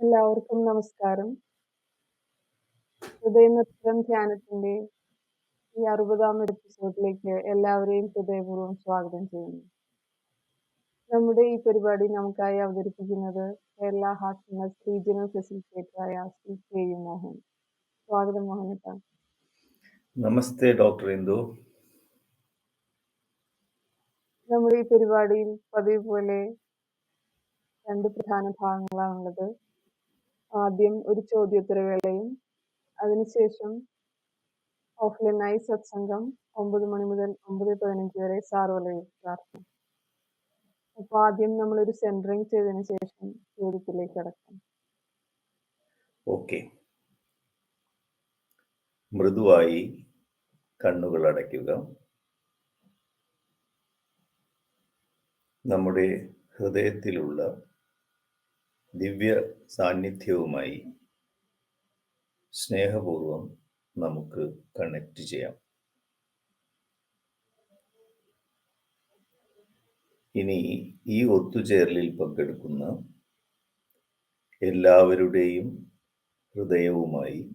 എല്ലാവർക്കും നമസ്കാരം. ഹൃദയനൃത്തം ധ്യാനത്തിന്റെ ഈ 60-ാം എപ്പിസോഡിലേക്ക് എല്ലാവരെയും ഹൃദയപൂർവം സ്വാഗതം ചെയ്യുന്നു. നമ്മുടെ ഈ പരിപാടി നമുക്കായി അവതരിപ്പിക്കുന്നത് കേരള ഹാസ്യങ്ങൾ റീജിയണൽ ഫെസിലിറ്റേറ്ററായ ശ്രീ കെ യു മോഹൻ. സ്വാഗതം മോഹനേട്ടാ. നമസ്തേ ഡോക്ടർ ഇന്ദു. നമ്മുടെ ഈ പരിപാടിയിൽ പതിവ് പോലെ രണ്ട് പ്രധാന ഭാഗങ്ങളാണുള്ളത്. ആദ്യം ഒരു ചോദ്യോത്തരവേളയും അതിനുശേഷം ഓഫ്‌ലൈനായി സത്സംഗം ഒമ്പത് മണി മുതൽ 9:15 വരെ സാർവലയ പ്രാർത്ഥന. അപ്പൊ ആദ്യം നമ്മളൊരു സെന്ററിങ് ചെയ്തതിന് ശേഷം ചോദ്യത്തിലേക്ക് കടക്കാം. ഓക്കെ. മൃദുവായി കണ്ണുകൾ അടയ്ക്കുക. നമ്മുടെ ഹൃദയത്തിലുള്ള ദിവ്യ സാന്നിധ്യവുമായി സ്നേഹപൂർവം നമുക്ക് കണക്റ്റ് ചെയ്യാം. ഇനി ഈ ഒത്തുചേരലിൽ പങ്കെടുക്കുന്ന എല്ലാവരുടെയും ഹൃദയവുമായി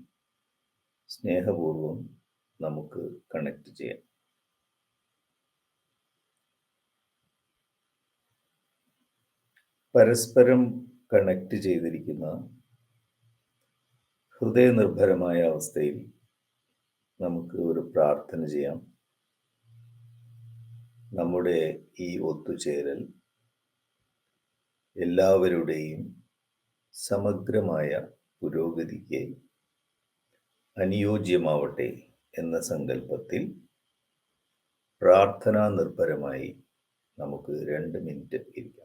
സ്നേഹപൂർവം നമുക്ക് കണക്റ്റ് ചെയ്യാം. പരസ്പരം കണക്റ്റ് ചെയ്തിരിക്കുന്ന ഹൃദയനിർഭരമായ അവസ്ഥയിൽ നമുക്ക് ഒരു പ്രാർത്ഥന ചെയ്യാം. നമ്മുടെ ഈ ഒത്തുചേരൽ എല്ലാവരുടെയും സമഗ്രമായ പുരോഗതിക്ക് അനുയോജ്യമാവട്ടെ എന്ന സങ്കല്പത്തിൽ പ്രാർത്ഥനാ നിർഭരമായി നമുക്ക് രണ്ട് മിനിറ്റ് ഇരിക്കാം.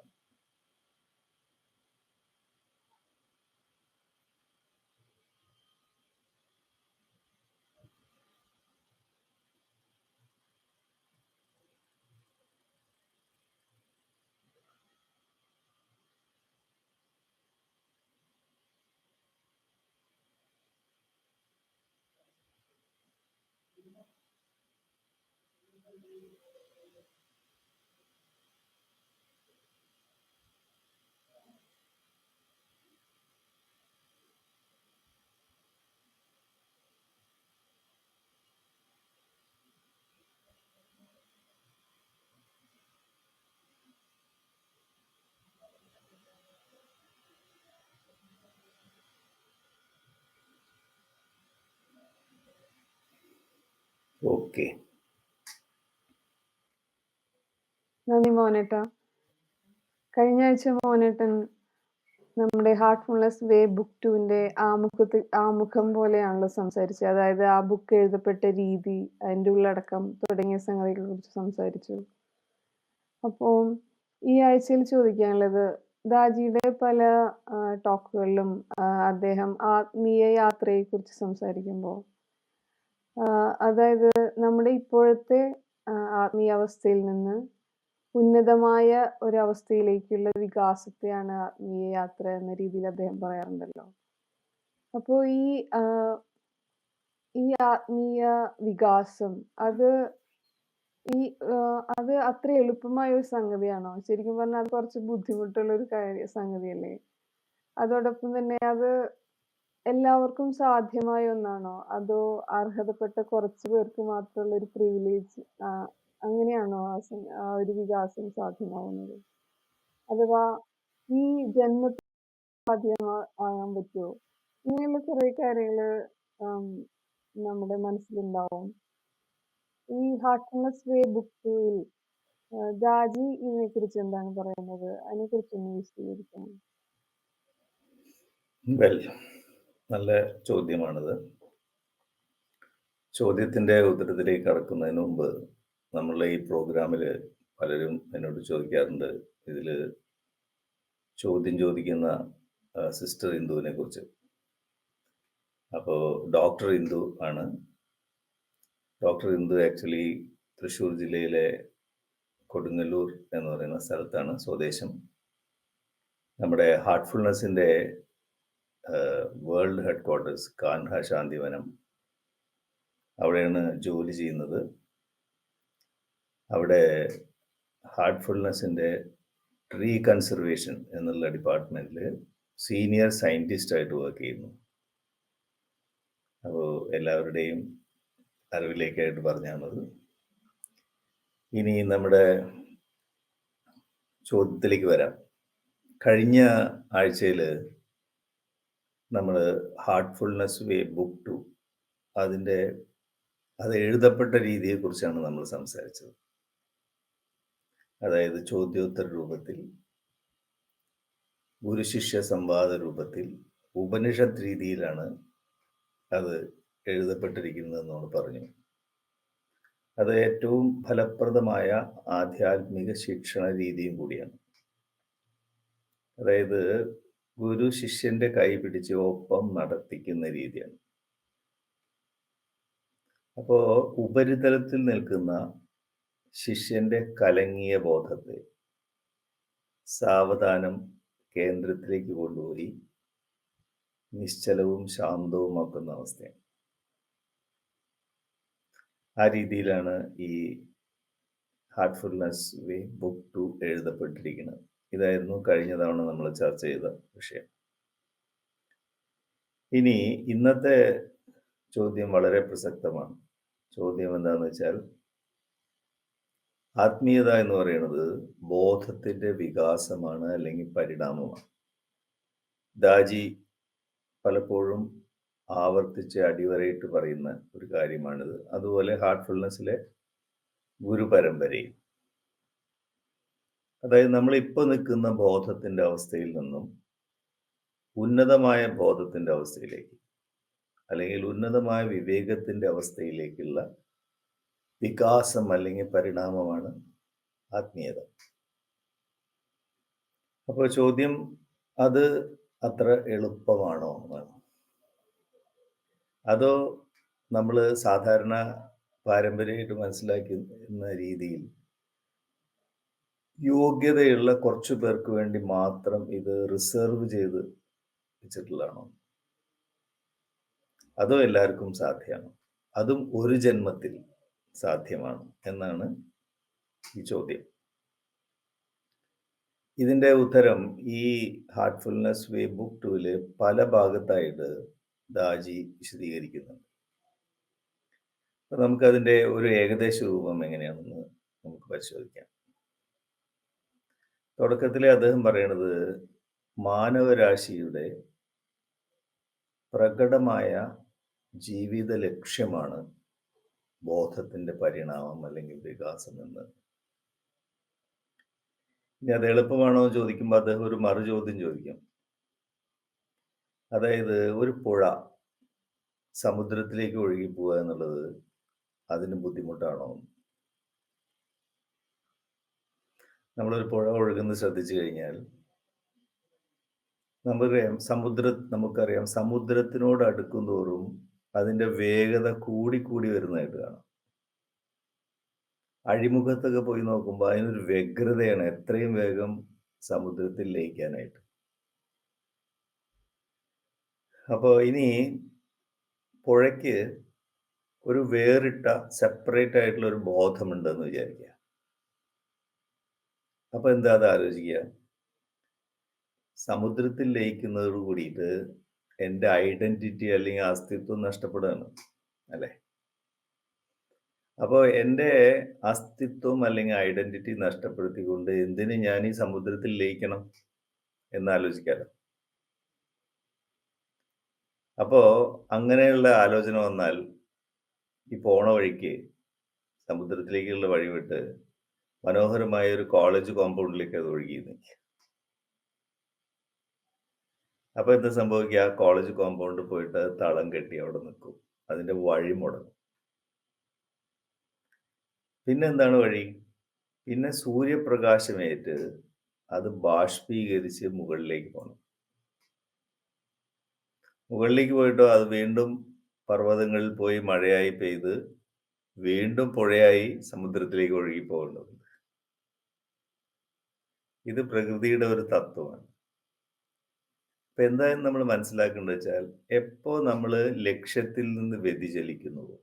ഓക്കെ. നന്ദി മോനേട്ട കഴിഞ്ഞ ആഴ്ച മോനേട്ടൻ നമ്മുടെ ഹാർട്ട്ഫുൾനെസ് വേ ബുക്ക് ടുവിന്റെ ആമുഖത്തിൽ ആമുഖം പോലെയാണല്ലോ സംസാരിച്ചത്. അതായത് ആ ബുക്ക് എഴുതപ്പെട്ട രീതി, അതിന്റെ ഉള്ളടക്കം തുടങ്ങിയ സംഗതികളെ കുറിച്ച് സംസാരിച്ചു. അപ്പോൾ ഈ ആഴ്ചയിൽ ചോദിക്കാനുള്ളത് ദാജിയുടെ പല ടോക്കുകളിലും അദ്ദേഹം ആത്മീയ യാത്രയെക്കുറിച്ച് സംസാരിക്കുമ്പോൾ അതായത് നമ്മുടെ ഇപ്പോഴത്തെ ആത്മീയ ആത്മീയാവസ്ഥയിൽ നിന്ന് ഉന്നതമായ ഒരവസ്ഥയിലേക്കുള്ള വികാസത്തെയാണ് ആത്മീയ യാത്ര എന്ന രീതിയിൽ അദ്ദേഹം പറയാറുണ്ടല്ലോ. അപ്പോ ഈ ഈ ആത്മീയ വികാസം അത് ഈ അത് അത്ര എളുപ്പമായ ഒരു സംഗതിയാണോ? ശരിക്കും പറഞ്ഞാൽ അത് കുറച്ച് ബുദ്ധിമുട്ടുള്ള ഒരു കാര്യ സംഗതിയല്ലേ? അതോടൊപ്പം തന്നെ അത് എല്ലാവർക്കും സാധ്യമായ ഒന്നാണോ? അതോ അർഹതപ്പെട്ട കുറച്ച് പേർക്ക് മാത്രമുള്ള ഒരു പ്രിവിലേജ് അങ്ങനെയാണോ ആ ഒരു വികാസം സാധ്യമാവുന്നത്? അഥവാ ഈ ജന്മത്തിൽ സാധ്യമാ ആകാൻ പറ്റുമോ? ഇങ്ങനെയുള്ള കുറെ കാര്യങ്ങൾ ആം, നമ്മുടെ മനസ്സിലുണ്ടാവും. ഈ ഹാർട്ട്ഫുൾനെസ് വേ ബുക്ക് 2ൽ ഇതിനെ ഇതിനെക്കുറിച്ച് എന്താണ് പറയുന്നത്? അതിനെ കുറിച്ച് ഒന്ന് വെൽ നല്ല ചോദ്യമാണിത്. ചോദ്യത്തിന്റെ ഉത്തരത്തിലേക്ക് കടക്കുന്നതിന് മുമ്പ് നമ്മളുടെ ഈ പ്രോഗ്രാമിൽ പലരും എന്നോട് ചോദിക്കാറുണ്ട് ഇതിൽ ചോദ്യം ചോദിക്കുന്ന സിസ്റ്റർ ഇന്ദുവിനെ കുറിച്ച്. അപ്പോൾ ഡോക്ടർ ഇന്ദു ആണ്. ഡോക്ടർ ഇന്ദു ആക്ച്വലി തൃശ്ശൂർ ജില്ലയിലെ കൊടുങ്ങല്ലൂർ എന്ന് പറയുന്ന സ്ഥലത്താണ് സ്വദേശം. നമ്മുടെ ഹാർട്ട്ഫുൾനെസ്സിന്റെ world headquarters Kanha Shantivanam അവിടെയാണ് ജോലി ചെയ്യുന്നത്. അവിടെ ഹാർട്ട്ഫുൾനെസ്സിന്റെ ട്രീ കൺസർവേഷൻ എന്നുള്ള ഡിപ്പാർട്ട്മെന്റിൽ സീനിയർ സയന്റിസ്റ്റ് ആയിട്ട് വർക്ക് ചെയ്യുന്നു. അപ്പോൾ എല്ലാവരുടെയും അറിവിലേക്കായിട്ട് പറഞ്ഞാണത്. ഇനി നമ്മുടെ ചോദ്യത്തിലേക്ക് വരാം. കഴിഞ്ഞ ആഴ്ചയിൽ നമ്മൾ ഹാർട്ട്ഫുൾനെസ് വേ ബുക്ക് ടു അതിന്റെ അത് എഴുതപ്പെട്ട രീതിയെക്കുറിച്ചാണ് നമ്മൾ സംസാരിച്ചത്. അതായത് ചോദ്യോത്തര രൂപത്തിൽ ഗുരുശിഷ്യ സംവാദ രൂപത്തിൽ ഉപനിഷത്ത് രീതിയിലാണ് അത് എഴുതപ്പെട്ടിരിക്കുന്നതെന്ന് നമ്മൾ പറഞ്ഞു അത് ഏറ്റവും ഫലപ്രദമായ ആധ്യാത്മിക ശിക്ഷണ രീതിയും കൂടിയാണ്. അതായത് ഗുരു ശിഷ്യന്റെ കൈ പിടിച്ച് ഒപ്പം നടത്തിക്കുന്ന രീതിയാണ്. അപ്പോ ഉപരിതലത്തിൽ നിൽക്കുന്ന ശിഷ്യന്റെ കലങ്ങിയ ബോധത്തെ സാവധാനം കേന്ദ്രത്തിലേക്ക് കൊണ്ടുപോയി നിശ്ചലവും ശാന്തവുമാക്കുന്ന അവസ്ഥയാണ്. ആ രീതിയിലാണ് ഈ ഹാർട്ട്ഫുൾനെസ് വേ ബുക്ക് ടു എഴുതപ്പെട്ടിരിക്കുന്നത്. ഇതായിരുന്നു കഴിഞ്ഞ തവണ നമ്മൾ ചർച്ച ചെയ്ത വിഷയം. ഇനി ഇന്നത്തെ ചോദ്യം വളരെ പ്രസക്തമാണ്. ചോദ്യം എന്താണെന്ന് വെച്ചാൽ ആത്മീയത എന്ന് പറയുന്നത് ബോധത്തിന്റെ വികാസമാണ് അല്ലെങ്കിൽ പരിണാമമാണ്. ദാജി പലപ്പോഴും ആവർത്തിച്ച് അടിവരയിട്ട് പറയുന്ന ഒരു കാര്യമാണിത്. അതുപോലെ ഹാർട്ട്ഫുൾനെസ്സിലെ ഗുരുപരമ്പരയും. അതായത് നമ്മൾ ഇപ്പോൾ നിൽക്കുന്ന ബോധത്തിന്റെ അവസ്ഥയിൽ നിന്നും ഉന്നതമായ ബോധത്തിന്റെ അവസ്ഥയിലേക്ക് അല്ലെങ്കിൽ ഉന്നതമായ വിവേകത്തിന്റെ അവസ്ഥയിലേക്കുള്ള വികാസം അല്ലെങ്കിൽ പരിണാമമാണ് ആത്മീയത. അപ്പോൾ ചോദ്യം അത് അത്ര എളുപ്പമാണോ എന്നാണ്. അതോ നമ്മൾ സാധാരണ പാരമ്പര്യമായിട്ട് മനസ്സിലാക്കുന്ന രീതിയിൽ യോഗ്യതയുള്ള കുറച്ചു പേർക്ക് വേണ്ടി മാത്രം ഇത് റിസർവ് ചെയ്ത് വെച്ചിട്ടുള്ളതാണോ? അതോ എല്ലാവർക്കും സാധ്യമാണോ? അതും ഒരു ജന്മത്തിൽ സാധ്യമാണ് എന്നാണ് ഈ ചോദ്യം. ഇതിന്റെ ഉത്തരം ഈ ഹാർട്ട്ഫുൾനെസ് വേ ബുക്ക് ടൂവിൽ പല ഭാഗത്തായിട്ട് ദാജി വിശദീകരിക്കുന്നുണ്ട്. അപ്പം നമുക്കതിന്റെ ഒരു ഏകദേശ രൂപം എങ്ങനെയാണെന്ന് നമുക്ക് പരിശോധിക്കാം. തുടക്കത്തിലെ അദ്ദേഹം പറയണത് മാനവരാശിയുടെ പ്രകടമായ ജീവിത ലക്ഷ്യമാണ് ബോധത്തിന്റെ പരിണാമം അല്ലെങ്കിൽ വികാസം എന്ന്. ഇനി അത് എളുപ്പമാണോ എന്ന് ചോദിക്കുമ്പോൾ അദ്ദേഹം ഒരു മറു ചോദ്യം ചോദിക്കും. അതായത് ഒരു പുഴ സമുദ്രത്തിലേക്ക് ഒഴുകി പോവുക എന്നുള്ളത് അതിന് ബുദ്ധിമുട്ടാണോ? നമ്മളൊരു പുഴ ഒഴുകുന്നത് ശ്രദ്ധിച്ചു കഴിഞ്ഞാൽ നമുക്കറിയാം സമുദ്ര നമുക്കറിയാം സമുദ്രത്തിനോട് അടുക്കും തോറും അതിന്റെ വേഗത കൂടി കൂടി വരുന്നതായിട്ട് കാണാം. അഴിമുഖത്തൊക്കെ പോയി നോക്കുമ്പോൾ അതിനൊരു വ്യഗ്രതയാണ് എത്രയും വേഗം സമുദ്രത്തിൽ ലയിക്കാനായിട്ട്. അപ്പോൾ ഇനി പുഴയ്ക്ക് ഒരു വേറിട്ട സെപ്പറേറ്റ് ആയിട്ടുള്ള ഒരു ബോധമുണ്ടെന്ന് വിചാരിക്കുക. അപ്പൊ എന്താ അത് ആലോചിക്കുക? സമുദ്രത്തിൽ ലയിക്കുന്നതോട് കൂടിയിട്ട് എന്റെ ഐഡന്റിറ്റി അല്ലെങ്കിൽ അസ്തിത്വം നഷ്ടപ്പെടുകയാണ് അല്ലേ? അപ്പോൾ എന്റെ അസ്തിത്വം അല്ലെങ്കിൽ ഐഡന്റിറ്റി നഷ്ടപ്പെടുത്തിക്കൊണ്ട് എന്തിന് ഞാൻ ഈ സമുദ്രത്തിൽ ലയിക്കണം എന്ന് ആലോചിക്കാലോ? അപ്പോ അങ്ങനെയുള്ള ആലോചന വന്നാൽ ഈ പോണ വഴിക്ക് സമുദ്രത്തിലേക്കുള്ള വഴി വിട്ട് മനോഹരമായ ഒരു കോളേജ് കോമ്പൗണ്ടിലേക്ക് അത് ഒഴുകി അപ്പൊ എന്താ സംഭവിക്കുക? ആ കോളേജ് കോമ്പൗണ്ട് പോയിട്ട് തളം കെട്ടി അവിടെ നിൽക്കും. അതിന്റെ വഴി മുടങ്ങും. പിന്നെ എന്താണ് വഴി? പിന്നെ സൂര്യപ്രകാശമേറ്റ് അത് ബാഷ്പീകരിച്ച് മുകളിലേക്ക് പോകണം മുകളിലേക്ക് പോയിട്ടോ? അത് വീണ്ടും പർവതങ്ങളിൽ പോയി മഴയായി പെയ്ത് വീണ്ടും പുഴയായി സമുദ്രത്തിലേക്ക് ഒഴുകി പോകേണ്ടതുണ്ട്. ഇത് പ്രകൃതിയുടെ ഒരു തത്വമാണ്. അപ്പൊ എന്തായാലും നമ്മൾ മനസ്സിലാക്കേണ്ടത് വെച്ചാൽ എപ്പോ നമ്മൾ ലക്ഷ്യത്തിൽ നിന്ന് വ്യതിചലിക്കുന്നുവോ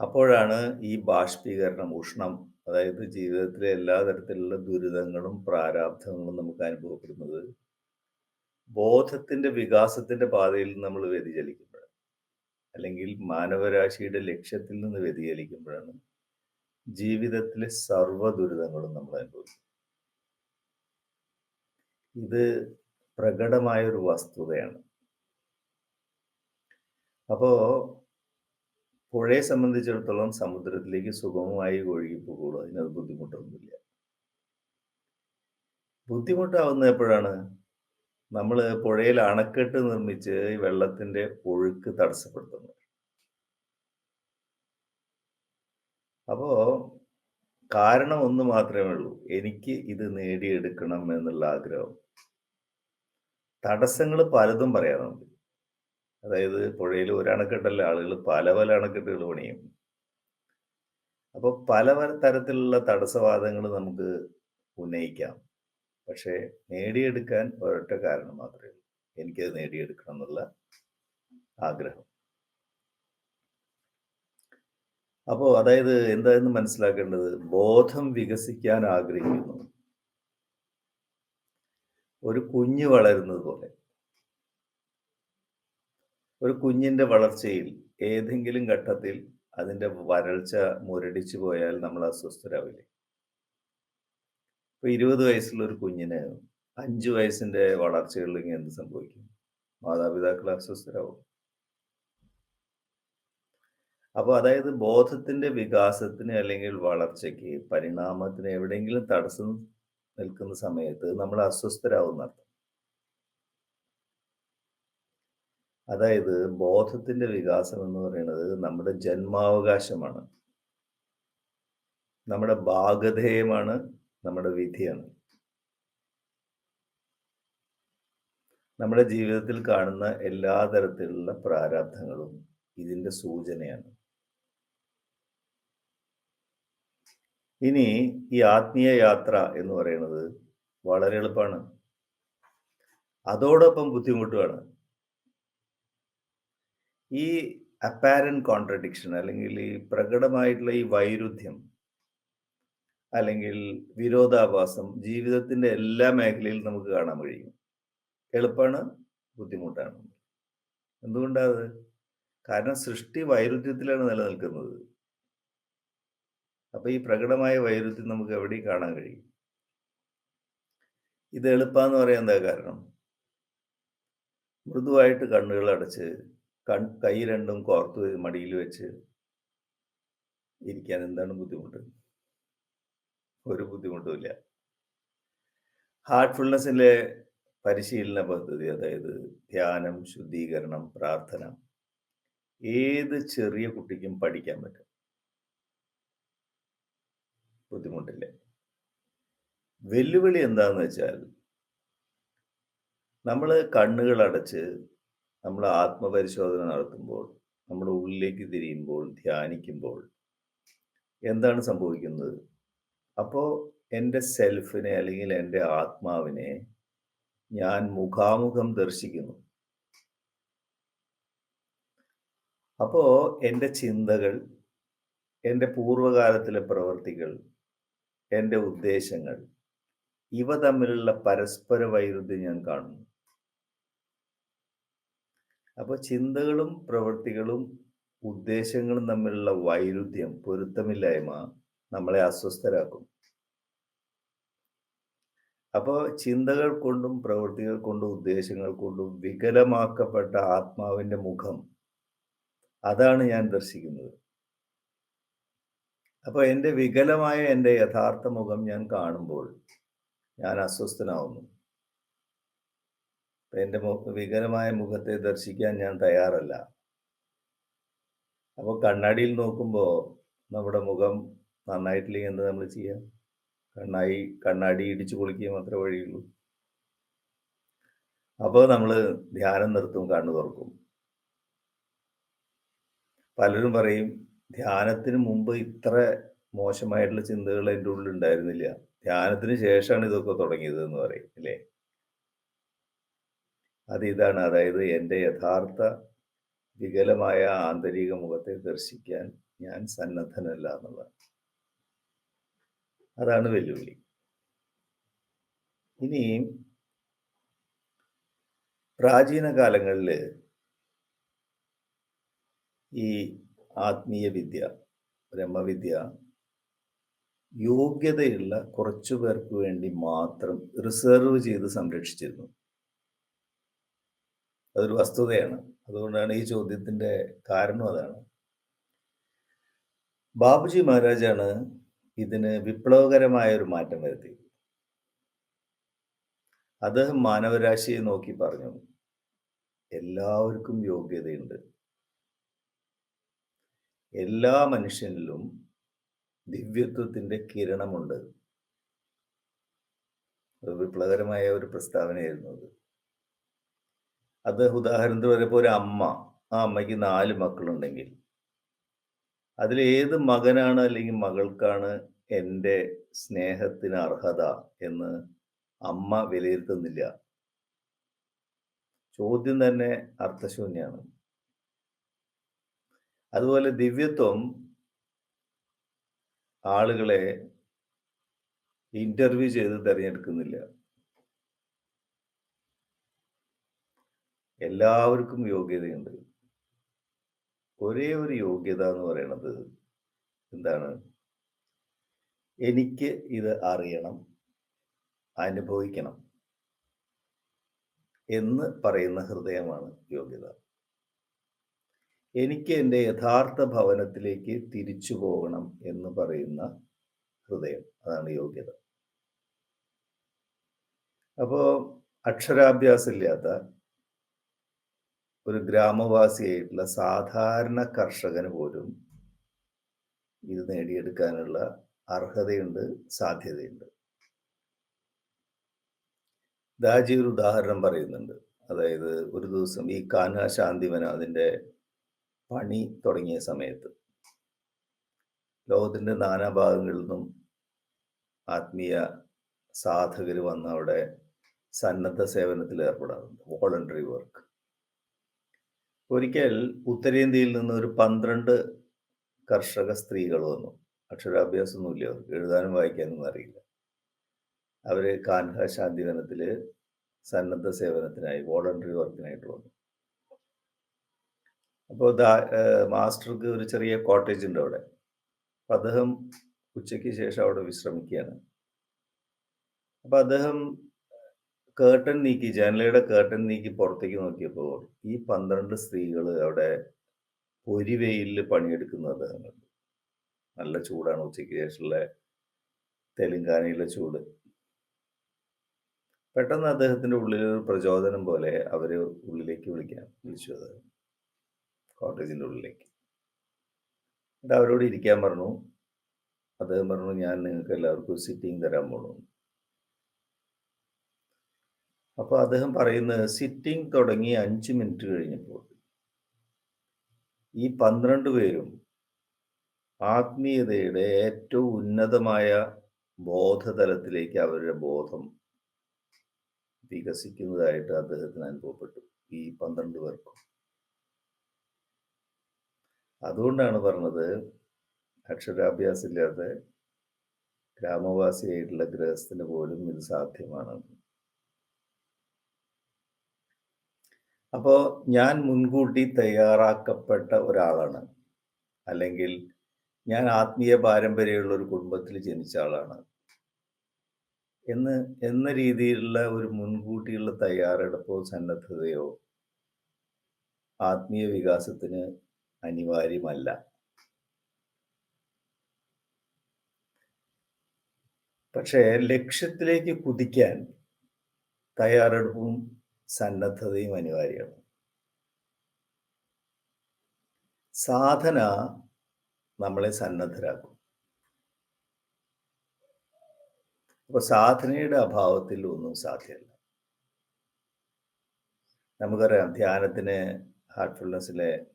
അപ്പോഴാണ് ഈ ബാഷ്പീകരണം ഉഷ്ണം അതായത് ജീവിതത്തിലെ എല്ലാ തരത്തിലുള്ള ദുരിതങ്ങളും പ്രാരാബ്ധങ്ങളും നമുക്ക് അനുഭവപ്പെടുന്നത് ബോധത്തിന്റെ വികാസത്തിന്റെ പാതയിൽ നമ്മൾ വ്യതിചലിക്കുമ്പോഴാണ്. അല്ലെങ്കിൽ മാനവരാശിയുടെ ലക്ഷ്യത്തിൽ നിന്ന് വ്യതിചലിക്കുമ്പോഴാണ് ജീവിതത്തിലെ സർവ ദുരിതങ്ങളും നമ്മൾ അനുഭവിക്കും ഇത് പ്രകടമായ ഒരു വസ്തുതയാണ്. അപ്പോൾ പുഴയെ സംബന്ധിച്ചിടത്തോളം സമുദ്രത്തിലേക്ക് സുഗമമായി ഒഴുകിപ്പോകുള്ളൂ അതിനത് ബുദ്ധിമുട്ടൊന്നുമില്ല. ബുദ്ധിമുട്ടാവുന്നത് എപ്പോഴാണ്? നമ്മൾ പുഴയിൽ അണക്കെട്ട് നിർമ്മിച്ച് വെള്ളത്തിന്റെ ഒഴുക്ക് തടസ്സപ്പെടുത്തുന്നത് അപ്പോ കാരണം ഒന്ന് മാത്രമേ ഉള്ളൂ. എനിക്ക് ഇത് നേടിയെടുക്കണം എന്നുള്ള ആഗ്രഹം. തടസ്സങ്ങൾ പലതും പറയാറുണ്ട്. അതായത് പുഴയിൽ ഒരു അണക്കെട്ടല്ല ആളുകൾ പല പല അണക്കെട്ടുകൾ പണിയും. അപ്പോൾ പല പല തരത്തിലുള്ള തടസ്സവാദങ്ങൾ നമുക്ക് ഉന്നയിക്കാം. പക്ഷേ നേടിയെടുക്കാൻ ഒരൊറ്റ കാരണം മാത്രമേ ഉള്ളൂ. എനിക്കത് നേടിയെടുക്കണം എന്നുള്ള ആഗ്രഹം. അപ്പോൾ അതായത് എന്തായിരുന്നു മനസ്സിലാക്കേണ്ടത്? ബോധം വികസിക്കാൻ ആഗ്രഹിക്കുന്നു. ഒരു കുഞ്ഞ് വളരുന്നത് പോലെ ഒരു കുഞ്ഞിന്റെ വളർച്ചയിൽ ഏതെങ്കിലും ഘട്ടത്തിൽ അതിന്റെ വരൾച്ച മുരടിച്ചു പോയാൽ നമ്മൾ അസ്വസ്ഥരാവില്ലേ? ഇപ്പൊ ഇരുപത് വയസ്സുള്ള ഒരു കുഞ്ഞിന് അഞ്ചു വയസ്സിന്റെ വളർച്ചകളിലെങ്കിൽ എന്ത് സംഭവിക്കും? മാതാപിതാക്കൾ അസ്വസ്ഥരാവും. അപ്പോൾ അതായത് ബോധത്തിന്റെ വികാസത്തിന് അല്ലെങ്കിൽ വളർച്ചയ്ക്ക് പരിണാമത്തിന് എവിടെയെങ്കിലും തടസ്സം നിൽക്കുന്ന സമയത്ത് നമ്മൾ അസ്വസ്ഥരാകുന്നർത്ഥം അതായത് ബോധത്തിന്റെ വികാസം എന്ന് പറയുന്നത് നമ്മുടെ ജന്മാവകാശമാണ്. നമ്മുടെ ഭാഗധേയമാണ് നമ്മുടെ വിധിയാണ്. നമ്മുടെ ജീവിതത്തിൽ കാണുന്ന എല്ലാ തരത്തിലുള്ള പ്രാരാബ്ധങ്ങളും ഇതിന്റെ സൂചനയാണ്. ഇനി ഈ ആത്മീയ യാത്ര എന്ന് പറയുന്നത് വളരെ എളുപ്പമാണ്. അതോടൊപ്പം ബുദ്ധിമുട്ടുമാണ്. ഈ അപ്പാരൻ കോൺട്രഡിക്ഷൻ അല്ലെങ്കിൽ ഈ പ്രകടമായിട്ടുള്ള ഈ വൈരുദ്ധ്യം അല്ലെങ്കിൽ വിരോധാഭാസം ജീവിതത്തിന്റെ എല്ലാ മേഖലയിലും നമുക്ക് കാണാൻ കഴിയും. എളുപ്പമാണ് ബുദ്ധിമുട്ടാണ്. എന്തുകൊണ്ടാണ് കാരണം സൃഷ്ടി വൈരുദ്ധ്യത്തിലാണ് നിലനിൽക്കുന്നത്. അപ്പൊ ഈ പ്രകടമായ വൈരുദ്ധ്യം നമുക്ക് എവിടെയും കാണാൻ കഴിയും. ഇത് എളുപ്പാന്ന് പറയാൻ എന്താ കാരണം? മൃദുവായിട്ട് കണ്ണുകൾ അടച്ച് കൺ കൈ രണ്ടും കോർത്ത് മടിയിൽ വെച്ച് ഇരിക്കാൻ എന്താണ് ബുദ്ധിമുട്ട്? ഒരു ബുദ്ധിമുട്ടുമില്ല ഹാർട്ട്ഫുൾനെസ്സിലെ പരിശീലന പദ്ധതി അതായത് ധ്യാനം ശുദ്ധീകരണം പ്രാർത്ഥന ഏത് ചെറിയ കുട്ടിക്കും പഠിക്കാൻ പറ്റും? വെല്ലുവിളി എന്താന്ന് വെച്ചാൽ നമ്മൾ കണ്ണുകൾ അടച്ച് നമ്മൾ ആത്മപരിശോധന നടത്തുമ്പോൾ നമ്മുടെ ഉള്ളിലേക്ക് തിരിയുമ്പോൾ ധ്യാനിക്കുമ്പോൾ എന്താണ് സംഭവിക്കുന്നത്? അപ്പോൾ എന്റെ സെൽഫിനെ അല്ലെങ്കിൽ എന്റെ ആത്മാവിനെ ഞാൻ മുഖാമുഖം ദർശിക്കുന്നു. അപ്പോൾ എന്റെ ചിന്തകൾ എന്റെ പൂർവകാലത്തിലെ പ്രവൃത്തികൾ എന്റെ ഉദ്ദേശങ്ങൾ ഇവ തമ്മിലുള്ള പരസ്പര വൈരുദ്ധ്യം ഞാൻ കാണുന്നു. അപ്പോൾ ചിന്തകളും പ്രവൃത്തികളും ഉദ്ദേശങ്ങളും തമ്മിലുള്ള വൈരുദ്ധ്യം പൊരുത്തമില്ലായ്മ നമ്മളെ അസ്വസ്ഥരാക്കും. അപ്പോൾ ചിന്തകൾ കൊണ്ടും പ്രവൃത്തികൾ കൊണ്ടും ഉദ്ദേശങ്ങൾ കൊണ്ടും വികലമാക്കപ്പെട്ട ആത്മാവിന്റെ മുഖം അതാണ് ഞാൻ ദർശിക്കുന്നത്. അപ്പോൾ എന്റെ വികലമായ എന്റെ യഥാർത്ഥ മുഖം ഞാൻ കാണുമ്പോൾ ഞാൻ അസ്വസ്ഥനാവുന്നു. എന്റെ വികലമായ മുഖത്തെ ദർശിക്കാൻ ഞാൻ തയ്യാറല്ല. അപ്പോൾ കണ്ണാടിയിൽ നോക്കുമ്പോൾ നമ്മുടെ മുഖം നന്നായിട്ടില്ലെങ്കിൽ എന്ത് നമ്മൾ ചെയ്യാം. കണ്ണായി കണ്ണാടി ഇടിച്ചു പൊളിക്കുക മാത്രമേ വഴിയുള്ളൂ. അപ്പോൾ നമ്മൾ ധ്യാനം നിർത്തും കണ്ണു തുറക്കും. പലരും പറയും ധ്യാനത്തിന് മുമ്പ് ഇത്ര മോശമായിട്ടുള്ള ചിന്തകൾ എന്റെ ഉള്ളിൽ ഉണ്ടായിരുന്നില്ല. ധ്യാനത്തിന് ശേഷമാണ് ഇതൊക്കെ തുടങ്ങിയത് എന്ന് പറയും അല്ലേ? അത് ഇതാണ്. അതായത് എന്റെ യഥാർത്ഥ വികലമായ ആന്തരിക മുഖത്തെ ദർശിക്കാൻ ഞാൻ സന്നദ്ധനല്ല എന്നുള്ളതാണ് അതാണ് വെല്ലുവിളി. ഇനി പ്രാചീന കാലങ്ങളിൽ ഈ ആത്മീയ വിദ്യ ബ്രഹ്മവിദ്യ യോഗ്യതയുള്ള കുറച്ചു പേർക്ക് വേണ്ടി മാത്രം റിസർവ് ചെയ്ത് സംരക്ഷിച്ചിരുന്നു. അതൊരു വസ്തുതയാണ്. അതുകൊണ്ടാണ് ഈ ചോദ്യത്തിന്റെ കാരണം അതാണ്. ബാബുജി മഹാരാജാണ് ഇതിന് വിപ്ലവകരമായ ഒരു മാറ്റം വരുത്തിയത് അദ്ദേഹം മാനവരാശിയെ നോക്കി പറഞ്ഞു എല്ലാവർക്കും യോഗ്യതയുണ്ട്. എല്ലാ മനുഷ്യനിലും ദിവ്യത്വത്തിന്റെ കിരണമുണ്ട്. വിപ്ലവകരമായ ഒരു പ്രസ്താവനയായിരുന്നു അത്. അത് ഉദാഹരണത്തിന് പറയുമ്പോൾ ഒരു അമ്മ ആ അമ്മയ്ക്ക് നാല് മക്കളുണ്ടെങ്കിൽ അതിൽ ഏത് മകനാണ് അല്ലെങ്കിൽ മകൾക്കാണ് എന്റെ സ്നേഹത്തിന് അർഹത എന്ന് അമ്മ വിലയിരുത്തുന്നില്ല. ചോദ്യം തന്നെ അർത്ഥശൂന്യാണ്. അതുപോലെ ദിവ്യത്വം ആളുകളെ ഇന്റർവ്യൂ ചെയ്ത് തിരഞ്ഞെടുക്കുന്നില്ല. എല്ലാവർക്കും യോഗ്യതയുണ്ട്. ഒരേ ഒരു യോഗ്യത എന്ന് പറയുന്നത് എന്താണ്? എനിക്ക് ഇത് അറിയണം അനുഭവിക്കണം എന്ന് പറയുന്ന ഹൃദയമാണ് യോഗ്യത. എനിക്ക് എന്റെ യഥാർത്ഥ ഭവനത്തിലേക്ക് തിരിച്ചു പോകണം എന്ന് പറയുന്ന ഹൃദയം. അതാണ് യോഗ്യത. അപ്പോൾ അക്ഷരാഭ്യാസമില്ലാത്ത ഒരു ഗ്രാമവാസിയായിട്ടുള്ള സാധാരണ കർഷകന് പോലും ഇത് നേടിയെടുക്കാനുള്ള അർഹതയുണ്ട് സാധ്യതയുണ്ട്. ദാജി ഒരു ഉദാഹരണം പറയുന്നുണ്ട്. അതായത് ഒരു ദിവസം ഈ കാന ശാന്തിവന അതിന്റെ പണി തുടങ്ങിയ സമയത്ത് ലോകത്തിന്റെ നാനാഭാഗങ്ങളിൽ നിന്നും ആത്മീയ സാധകർ വന്ന് അവിടെ സന്നദ്ധ സേവനത്തിൽ ഏർപ്പെടാറുണ്ട് വോളണ്ടറി വർക്ക് ഒരിക്കൽ ഉത്തരേന്ത്യയിൽ നിന്ന് ഒരു പന്ത്രണ്ട് കർഷക സ്ത്രീകൾ വന്നു. അക്ഷരാഭ്യാസമൊന്നുമില്ല അവർക്ക് എഴുതാനും വായിക്കാനൊന്നും അറിയില്ല. അവർ കാൻഹ ശാന്തിവനത്തിൽ സന്നദ്ധ സേവനത്തിനായി വോളണ്ടറി വർക്കിനായിട്ട് വന്നു. അപ്പോൾ മാസ്റ്റർക്ക് ഒരു ചെറിയ കോട്ടേജ് ഉണ്ട് അവിടെ. അപ്പം അദ്ദേഹം ഉച്ചയ്ക്ക് ശേഷം അവിടെ വിശ്രമിക്കുകയാണ്. അപ്പം അദ്ദേഹം കേട്ടൻ നീക്കി ജനലയുടെ കേട്ടൻ നീക്കി പുറത്തേക്ക് നോക്കിയപ്പോൾ ഈ പന്ത്രണ്ട് സ്ത്രീകൾ അവിടെ പൊരിവെയിലിൽ പണിയെടുക്കുന്നത് അദ്ദേഹം കണ്ടു. നല്ല ചൂടാണ് ഉച്ചയ്ക്ക് ശേഷമുള്ള തെലുങ്കാനയിലെ ചൂട്. പെട്ടെന്ന് അദ്ദേഹത്തിന്റെ ഉള്ളിൽ ഒരു പ്രചോദനം പോലെ അവർ ഉള്ളിലേക്ക് വിളിക്കാൻ വിളിച്ചു. അദ്ദേഹം കോട്ടേജിന്റെ ഉള്ളിലേക്ക്. എന്നിട്ട് അവരോട് ഇരിക്കാൻ പറഞ്ഞു. അദ്ദേഹം പറഞ്ഞു ഞാൻ നിങ്ങൾക്ക് എല്ലാവർക്കും സിറ്റിംഗ് തരാൻ പോകണം അപ്പോൾ അദ്ദേഹം പറയുന്നത് സിറ്റിംഗ് തുടങ്ങി അഞ്ച് മിനിറ്റ് കഴിഞ്ഞപ്പോൾ ഈ പന്ത്രണ്ട് പേരും ആത്മീയതയുടെ ഏറ്റവും ഉന്നതമായ ബോധതലത്തിലേക്ക് അവരുടെ ബോധം വികസിക്കുന്നതായിട്ട് അദ്ദേഹത്തിന് അനുഭവപ്പെട്ടു ഈ പന്ത്രണ്ട് പേർക്കും. അതുകൊണ്ടാണ് പറഞ്ഞത് അക്ഷരാഭ്യാസം ഇല്ലാതെ ഗ്രാമവാസിയായിട്ടുള്ള ഗൃഹസ്ഥന് പോലും ഇത് സാധ്യമാണ്. അപ്പോൾ ഞാൻ മുൻകൂട്ടി തയ്യാറാക്കപ്പെട്ട ഒരാളാണ്. അല്ലെങ്കിൽ ഞാൻ ആത്മീയ പാരമ്പര്യമുള്ള ഒരു കുടുംബത്തിൽ ജനിച്ച ആളാണ്. എന്ന് എന്ന രീതിയിലുള്ള ഒരു മുൻകൂട്ടിയുള്ള തയ്യാറെടുപ്പോ സന്നദ്ധതയോ ആത്മീയ വികാസത്തിന് അനിവാര്യമല്ല. പക്ഷേ ലക്ഷ്യത്തിലേക്ക് കുതിക്കാൻ തയ്യാറെടുപ്പും സന്നദ്ധതയും അനിവാര്യമാണ്. സാധന നമ്മളെ സന്നദ്ധരാക്കും. അപ്പൊ സാധനയുടെ അഭാവത്തിൽ ഒന്നും സാധ്യമല്ല. നമുക്കറിയാം ധ്യാനത്തിന് ഹാർട്ട്ഫുൾനെസ്സിലെ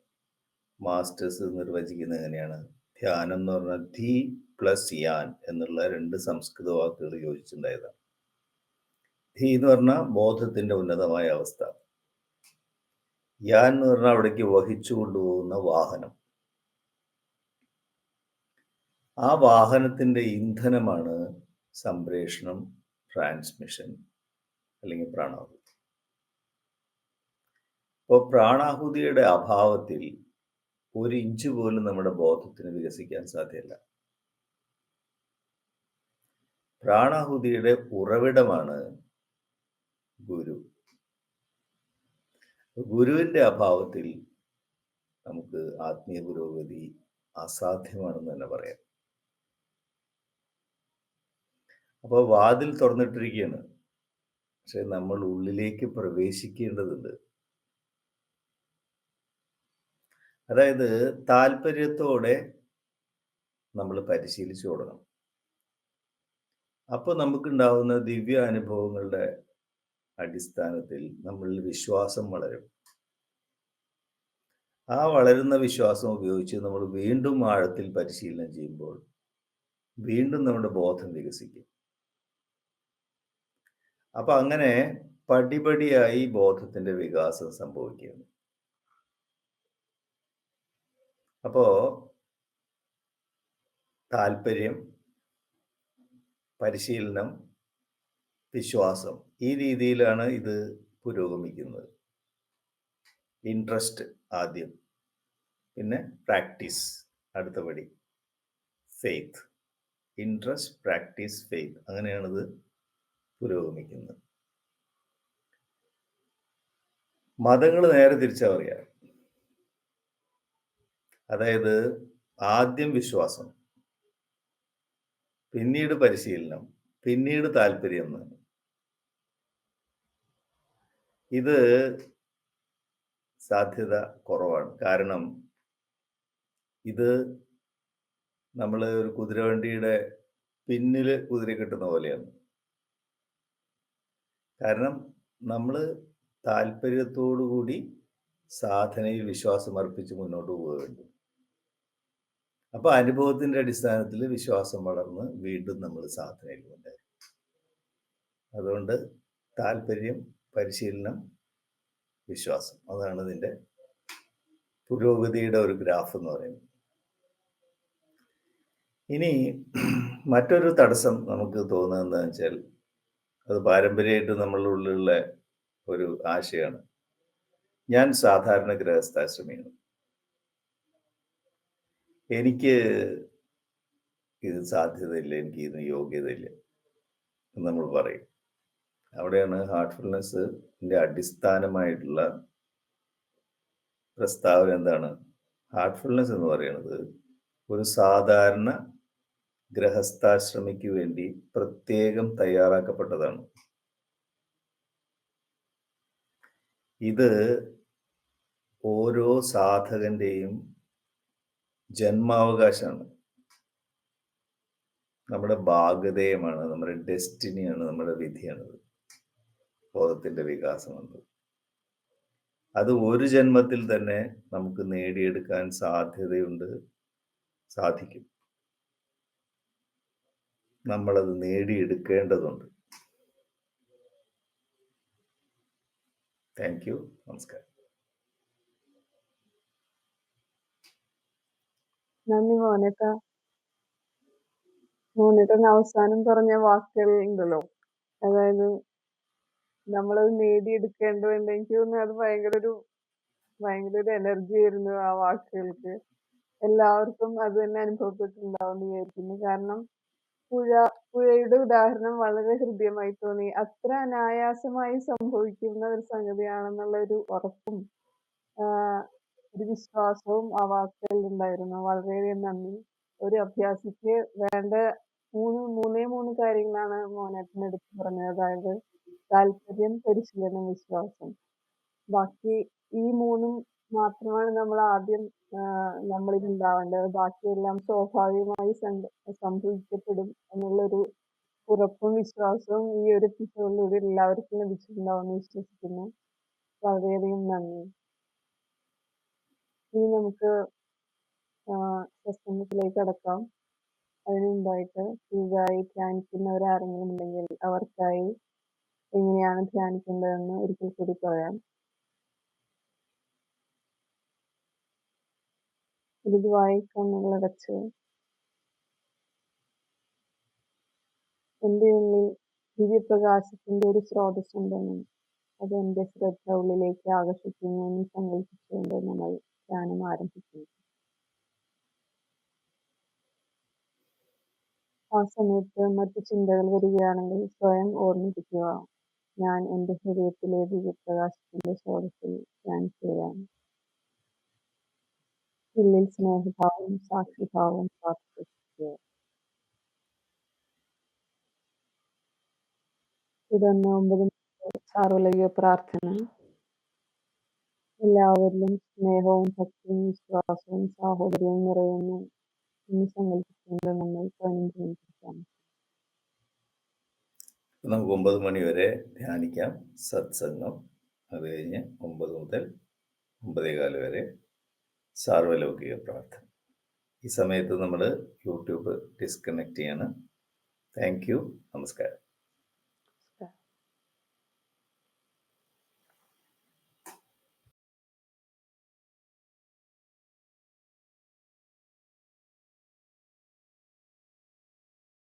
മാസ്റ്റേഴ്സ് നിർവചിക്കുന്നത് എങ്ങനെയാണ്? ധ്യാനം എന്ന് പറഞ്ഞാൽ ധി പ്ലസ് യാൻ എന്നുള്ള രണ്ട് സംസ്കൃത വാക്കുകൾ യോജിച്ചിട്ടുണ്ടായതാണ്. ധി എന്ന് പറഞ്ഞാൽ ബോധത്തിന്റെ ഉന്നതമായ അവസ്ഥ. യാൻ എന്ന് പറഞ്ഞാൽ അവിടേക്ക് വഹിച്ചു കൊണ്ടുപോകുന്ന വാഹനം. ആ വാഹനത്തിന്റെ ഇന്ധനമാണ് സംപ്രേഷണം ട്രാൻസ്മിഷൻ അല്ലെങ്കിൽ പ്രാണാഹുതി. അപ്പോൾ പ്രാണാഹുതിയുടെ അഭാവത്തിൽ ഒരു ഇഞ്ച് പോലും നമ്മുടെ ബോധത്തിന് വികസിക്കാൻ സാധ്യമല്ല പ്രാണാഹുതിയുടെ ഉറവിടമാണ് ഗുരു. ഗുരുവിന്റെ അഭാവത്തിൽ നമുക്ക് ആത്മീയ പുരോഗതി അസാധ്യമാണെന്ന് തന്നെ പറയാം. അപ്പോൾ വാതിൽ തുറന്നിട്ടിരിക്കുകയാണ്. പക്ഷെ നമ്മൾ ഉള്ളിലേക്ക് പ്രവേശിക്കേണ്ടതുണ്ട്. അതായത് താല്പര്യത്തോടെ നമ്മൾ പരിശീലിച്ചു കൊടുക്കണം. അപ്പോൾ നമുക്കുണ്ടാവുന്ന ദിവ്യ അനുഭവങ്ങളുടെ അടിസ്ഥാനത്തിൽ നമ്മളിൽ വിശ്വാസം വളരും. ആ വളരുന്ന വിശ്വാസം ഉപയോഗിച്ച് നമ്മൾ വീണ്ടും ആഴത്തിൽ പരിശീലനം ചെയ്യുമ്പോൾ വീണ്ടും നമ്മുടെ ബോധം വികസിക്കും. അപ്പൊ അങ്ങനെ പടിപടിയായി ബോധത്തിന്റെ വികാസം സംഭവിക്കുകയാണ് അപ്പോ താല്പര്യം പരിശീലനം വിശ്വാസം ഈ രീതിയിലാണ് ഇത് പുരോഗമിക്കുന്നത്. ഇൻട്രസ്റ്റ് ആദ്യം. പിന്നെ പ്രാക്ടീസ് അടുത്ത പടി. ഫെയ്ത്ത് ഇൻട്രസ്റ്റ് പ്രാക്ടീസ് ഫെയ്ത്ത് അങ്ങനെയാണിത് പുരോഗമിക്കുന്നത്. മതങ്ങൾ നേരെ തിരിച്ചാൽ പറയാ. അതായത് ആദ്യം വിശ്വാസം പിന്നീട് പരിശീലനം പിന്നീട് താല്പര്യം ഇത് സാധ്യത കുറവാണ്. കാരണം ഇത് നമ്മൾ ഒരു കുതിരവണ്ടിയുടെ പിന്നിൽ കുതിര കിട്ടുന്ന പോലെയാണ്. കാരണം നമ്മൾ താല്പര്യത്തോടുകൂടി സാധനയിൽ വിശ്വാസം അർപ്പിച്ച് മുന്നോട്ട് പോവുകയുണ്ട് അപ്പൊ അനുഭവത്തിന്റെ അടിസ്ഥാനത്തിൽ വിശ്വാസം വളർന്ന് വീണ്ടും നമ്മൾ സാധനയിൽ കൊണ്ടുവരും. അതുകൊണ്ട് താല്പര്യം പരിശീലനം വിശ്വാസം അതാണ് ഇതിന്റെ പുരോഗതിയുടെ ഒരു ഗ്രാഫ് എന്ന് പറയുന്നത്. ഇനി മറ്റൊരു തടസ്സം നമുക്ക് തോന്നുന്നത് വെച്ചാൽ അത് പാരമ്പര്യമായിട്ട് നമ്മളുടെ ഉള്ളിലുള്ള ഒരു ആശയാണ്. ഞാൻ സാധാരണ ഗൃഹസ്ഥാശ്രമിയാണ് എനിക്ക് ഇത് സാധ്യതയില്ല എനിക്ക് ഇതിന് യോഗ്യതയില്ല എന്ന് നമ്മൾ പറയും. അവിടെയാണ് ഹാർട്ട്ഫുൾനെസ്സിന്റെ അടിസ്ഥാനമായിട്ടുള്ള പ്രസ്താവന എന്താണ്? ഹാർട്ട്ഫുൾനെസ് എന്ന് പറയുന്നത് ഒരു സാധാരണ ഗ്രഹസ്ഥാശ്രമിക്ക് വേണ്ടി പ്രത്യേകം തയ്യാറാക്കപ്പെട്ടതാണ്. ഇത് ഓരോ സാധകന്റെയും ജന്മാവകാശമാണ്. നമ്മുടെ ഭാഗതേയമാണ് നമ്മുടെ ഡെസ്റ്റിനിയാണ് നമ്മുടെ വിധിയാണത്. ബോധത്തിന്റെ വികാസം എന്നത് അത് ഒരു ജന്മത്തിൽ തന്നെ നമുക്ക് നേടിയെടുക്കാൻ സാധ്യതയുണ്ട് സാധിക്കും. നമ്മളത് നേടിയെടുക്കേണ്ടതുണ്ട്. Thank you. നമസ്കാരം. നന്ദി മോനേട്ട മോനേട്ടൻ അവസാനം പറഞ്ഞ വാക്കുകൾ ഉണ്ടല്ലോ. അതായത് നമ്മളത് നേടിയെടുക്കേണ്ടതുണ്ട് എനിക്ക് തോന്നുന്നു അത് ഭയങ്കര ഒരു ഭയങ്കര ഒരു എനർജി ആയിരുന്നു ആ വാക്കുകൾക്ക്. എല്ലാവർക്കും അത് തന്നെ അനുഭവപ്പെട്ടിട്ടുണ്ടാവും എന്ന് വിചാരിക്കുന്നു. കാരണം പുഴ പുഴയുടെ ഉദാഹരണം വളരെ ഹൃദ്യമായി തോന്നി. അത്ര അനായാസമായി സംഭവിക്കുന്ന ഒരു സംഗതിയാണെന്നുള്ള ഒരു ഉറപ്പും ഒരു വിശ്വാസവും ആ വാക്കുകളിൽ ഉണ്ടായിരുന്നു. വളരെയധികം നന്ദി. ഒരു അഭ്യാസിക്ക് വേണ്ട മൂന്ന് മൂന്നേ മൂന്ന് കാര്യങ്ങളാണ് മോനേട്ടൻ എടുത്തു പറഞ്ഞത്. അതായത് താല്പര്യം പരിശീലനം വിശ്വാസം. ബാക്കി ഈ മൂന്നും മാത്രമാണ് നമ്മൾ ആദ്യം നമ്മളിൽ ഉണ്ടാവേണ്ടത്. ബാക്കിയെല്ലാം സ്വാഭാവികമായി സംഭ- സംഭവിക്കപ്പെടും എന്നുള്ളൊരു ഉറപ്പും വിശ്വാസവും ഈ ഒരു എപ്പിസോഡിലൂടെ എല്ലാവർക്കും ലഭിച്ചിട്ടുണ്ടാവുമെന്ന് വിശ്വസിക്കുന്നു. വളരെയധികം നന്ദി. ഇനി നമുക്ക് സത്സംഗത്തിലേക്ക് കടക്കാം. അതിനു മുമ്പായിട്ട് പുതുതായി ധ്യാനിക്കുന്നവരാരെങ്കിലും ഉണ്ടെങ്കിൽ അവർക്കായി എങ്ങനെയാണ് ധ്യാനിക്കേണ്ടതെന്ന് ഒരിക്കൽ കൂടി പറയാം. മൃദുവായി കണ്ണുകളടച്ച് എന്റെ ഉള്ളിൽ ദിവ്യപ്രകാശത്തിന്റെ ഒരു സ്രോതസ്സുണ്ടെന്നും അത് എന്റെ ശ്രദ്ധ ഉള്ളിലേക്ക് ആകർഷിക്കുന്നു എന്നും സങ്കല്പിച്ചുകൊണ്ട് നമ്മൾ ധ്യാനം ആരംഭിക്കുന്നു. ആ സമയത്ത് മറ്റു ചിന്തകൾ വരികയാണെങ്കിൽ സ്വയം ഓർമ്മിപ്പിക്കുക. ഞാൻ എന്റെ ഹൃദയത്തിലെ ദിവ്യപ്രകാശത്തിന്റെ സ്രോതസ്സിൽ ചെയ്യാം ഉള്ളിൽ സ്നേഹഭാവവും സാക്ഷിഭാവവും പ്രാർത്ഥിക്കുക. തുടർന്ന് ഒമ്പത് സാർവലൈക പ്രാർത്ഥന. എല്ലാവരിലും സ്നേഹവും ഭക്തിയും വിശ്വാസവും സാഹോദര്യവും നിറയുന്നു എന്ന് സങ്കല്പിച്ചുകൊണ്ട് നമ്മൾ മിനിറ്റ് നമുക്ക് ഒമ്പത് മണി വരെ ധ്യാനിക്കാം. സത്സംഗം അത് കഴിഞ്ഞ് ഒമ്പത് മുതൽ ഒമ്പതേകാൽ വരെ സാർവലൗകിക പ്രാർത്ഥന. ഈ സമയത്ത് നമ്മൾ യൂട്യൂബ് ഡിസ്കണക്ട് ചെയ്യാണ്. Thank you. നമസ്കാരം.